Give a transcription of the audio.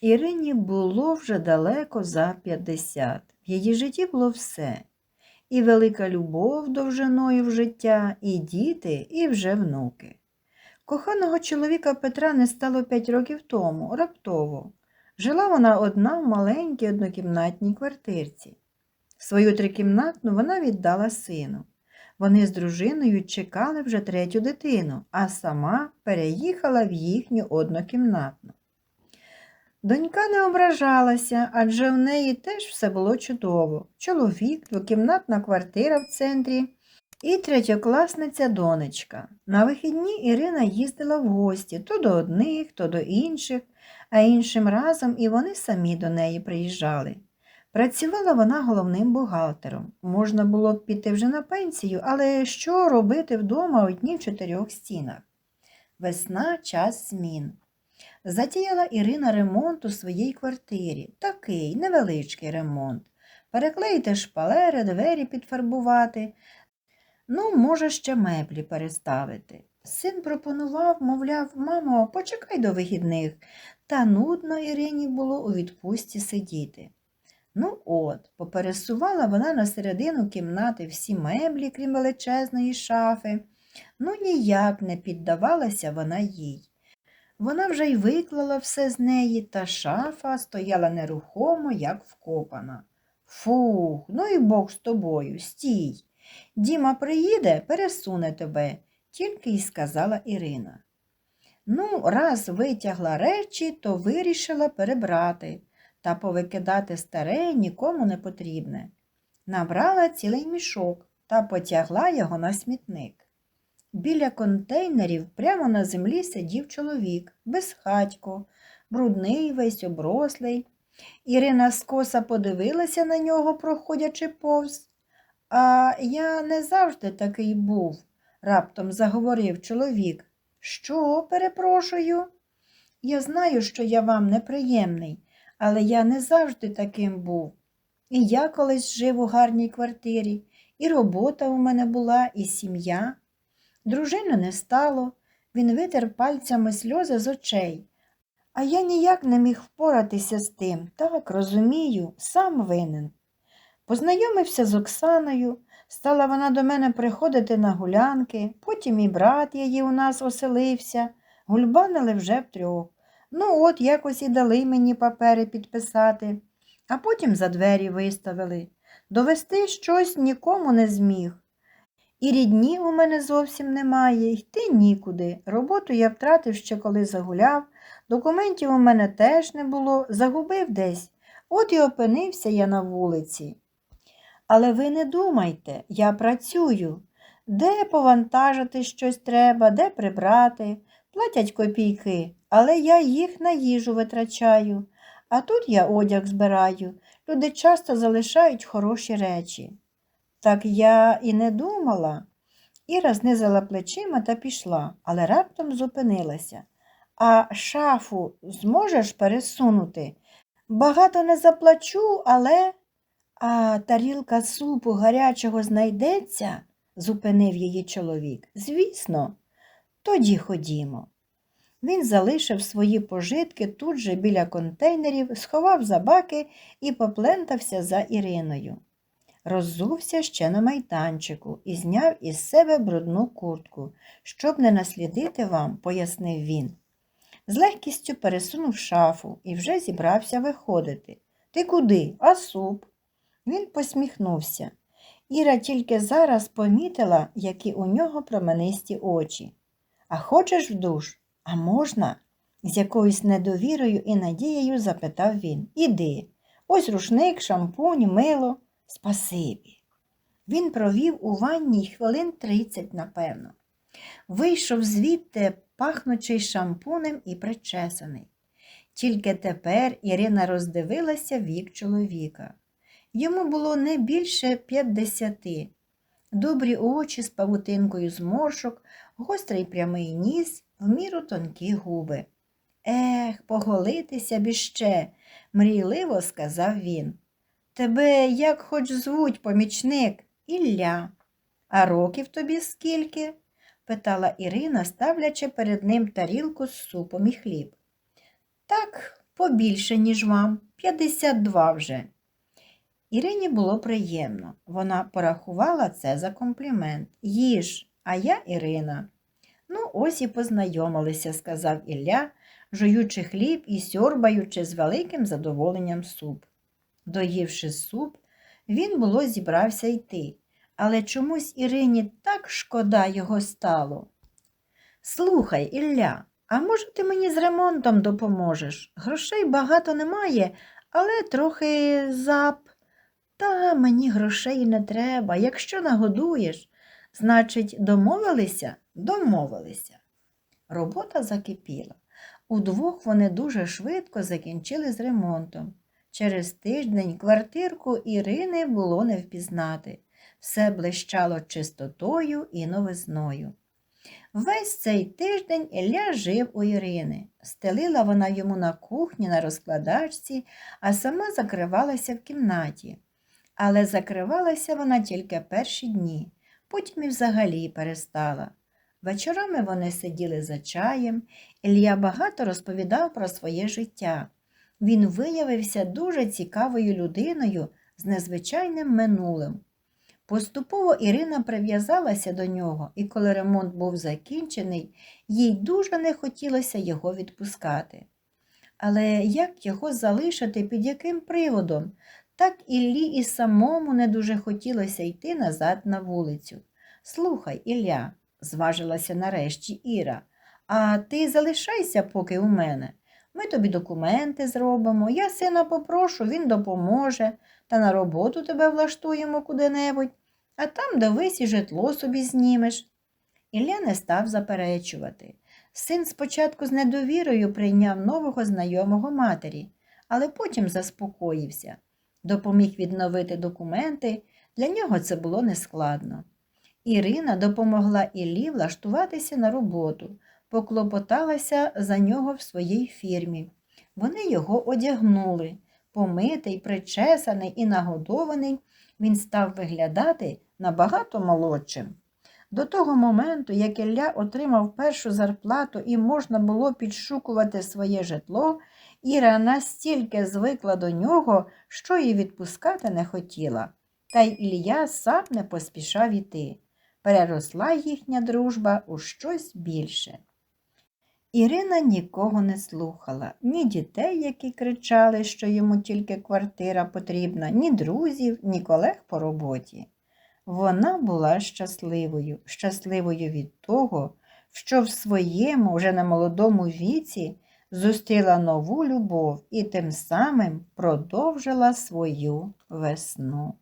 Ірині було вже далеко за 50. В її житті було все. І велика любов довжиною в життя, і діти, і вже внуки. Коханого чоловіка Петра не стало п'ять років тому, раптово. Жила вона одна в маленькій однокімнатній квартирці. Свою трикімнатну вона віддала сину. Вони з дружиною чекали вже третю дитину, а сама переїхала в їхню однокімнатну. Донька не ображалася, адже в неї теж все було чудово. Чоловік, двокімнатна квартира в центрі і третьокласниця донечка. На вихідні Ірина їздила в гості то до одних, то до інших, а іншим разом і вони самі до неї приїжджали. Працювала вона головним бухгалтером. Можна було б піти вже на пенсію, але що робити вдома одні в чотирьох стінах? Весна час змін. Затіяла Ірина ремонт у своїй квартирі. Такий невеличкий ремонт. Переклеїти шпалери, двері підфарбувати. Ну, може, ще меблі переставити. Син пропонував, мовляв, мамо, почекай до вихідних. Та нудно Ірині було у відпустці сидіти. Ну от, попересувала вона на середину кімнати всі меблі, крім величезної шафи. Ну, ніяк не піддавалася вона їй. Вона вже й виклала все з неї, та шафа стояла нерухомо, як вкопана. Фух, ну і Бог з тобою, стій. Діма приїде, пересуне тебе, тільки й сказала Ірина. Ну, раз витягла речі, то вирішила перебрати та повикидати старе нікому не потрібне. Набрала цілий мішок та потягла його на смітник. Біля контейнерів прямо на землі сидів чоловік, безхатько, брудний, весь оброслий. Ірина скоса подивилася на нього, проходячи повз. А я не завжди такий був, раптом заговорив чоловік. Що, перепрошую? Я знаю, що я вам неприємний, але я не завжди таким був. І я колись жив у гарній квартирі, і робота у мене була, і сім'я. Дружини не стало, він витер пальцями сльози з очей. А я ніяк не міг впоратися з тим. Так, розумію, сам винен. Познайомився з Оксаною, стала вона до мене приходити на гулянки, потім і брат її у нас оселився, гульбанили вже втрьох. Ну, от якось і дали мені папери підписати, а потім за двері виставили. Довести щось нікому не зміг. І рідні у мене зовсім немає, йти нікуди. Роботу я втратив ще коли загуляв, документів у мене теж не було, загубив десь. От і опинився я на вулиці. Але ви не думайте, я працюю. Де повантажити щось треба, де прибрати. Платять копійки, але я їх на їжу витрачаю. А тут я одяг збираю. Люди часто залишають хороші речі. Так я і не думала. Іра знизила плечима та пішла, але раптом зупинилася. А шафу зможеш пересунути? Багато не заплачу, але. А тарілка супу гарячого знайдеться? зупинив її чоловік. Звісно, тоді ходімо. Він залишив свої пожитки тут же біля контейнерів, сховав за баки і поплентався за Іриною. Роззувся ще на майданчику і зняв із себе брудну куртку, щоб не наслідити вам, пояснив він. З легкістю пересунув шафу і вже зібрався виходити. Ти куди? А суп? Він посміхнувся. Іра тільки зараз помітила, які у нього променисті очі. А хочеш в душ? А можна? з якоюсь недовірою і надією запитав він. Іди. Ось рушник, шампунь, мило. Спасибі. Він провів у ванній хвилин тридцять, напевно. Вийшов звідти, пахнучий шампунем і причесаний. Тільки тепер Ірина роздивилася вік чоловіка. Йому було не більше п'ятдесяти. Добрі очі з павутинкою зморшок, гострий прямий ніс, в міру тонкі губи. Ех, поголитися б іще, мрійливо сказав він. Тебе як хоч звуть, помічник, Ілля. А років тобі скільки? питала Ірина, ставлячи перед ним тарілку з супом і хліб. Так, побільше, ніж вам, 52 вже. Ірині було приємно. Вона порахувала це за комплімент. Їж, а я Ірина. Ну, ось і познайомилися, сказав Ілля, жуючи хліб і сьорбаючи з великим задоволенням суп. Доївши суп, він було зібрався йти, але чомусь Ірині так шкода його стало. Слухай, Ілля, а може ти мені з ремонтом допоможеш? Грошей багато немає, але трохи зап. Та мені грошей не треба. Якщо нагодуєш, значить, домовилися? Домовилися. Робота закипіла. Удвох вони дуже швидко закінчили з ремонтом. Через тиждень квартирку Ірини було не впізнати. Все блищало чистотою і новизною. Весь цей тиждень Ілля жив у Ірини. Стелила вона йому на кухні на розкладачці, а сама закривалася в кімнаті. Але закривалася вона тільки перші дні, потім і взагалі перестала. Вечорами вони сиділи за чаєм, Ілля багато розповідав про своє життя. Він виявився дуже цікавою людиною з незвичайним минулим. Поступово Ірина прив'язалася до нього, і коли ремонт був закінчений, їй дуже не хотілося його відпускати. Але як його залишити під яким приводом? Так Іллі і самому не дуже хотілося йти назад на вулицю. Слухай, Ілля, зважилася нарешті Іра, а ти залишайся поки у мене. Ми тобі документи зробимо, я сина попрошу, він допоможе, та на роботу тебе влаштуємо куди-небудь, а там дивись і житло собі знімеш. Ілля не став заперечувати. Син спочатку з недовірою прийняв нового знайомого матері, але потім заспокоївся. Допоміг відновити документи, для нього це було нескладно. Ірина допомогла Іллі влаштуватися на роботу, поклопоталася за нього в своїй фірмі. Вони його одягнули. Помитий, причесаний і нагодований, він став виглядати набагато молодшим. До того моменту, як Ілля отримав першу зарплату і можна було підшукувати своє житло, Іра настільки звикла до нього, що її відпускати не хотіла. Та й Ілля сам не поспішав іти. Переросла їхня дружба у щось більше. Ірина нікого не слухала, ні дітей, які кричали, що йому тільки квартира потрібна, ні друзів, ні колег по роботі. Вона була щасливою, щасливою від того, що в своєму вже немолодому віці зустріла нову любов і тим самим продовжила свою весну.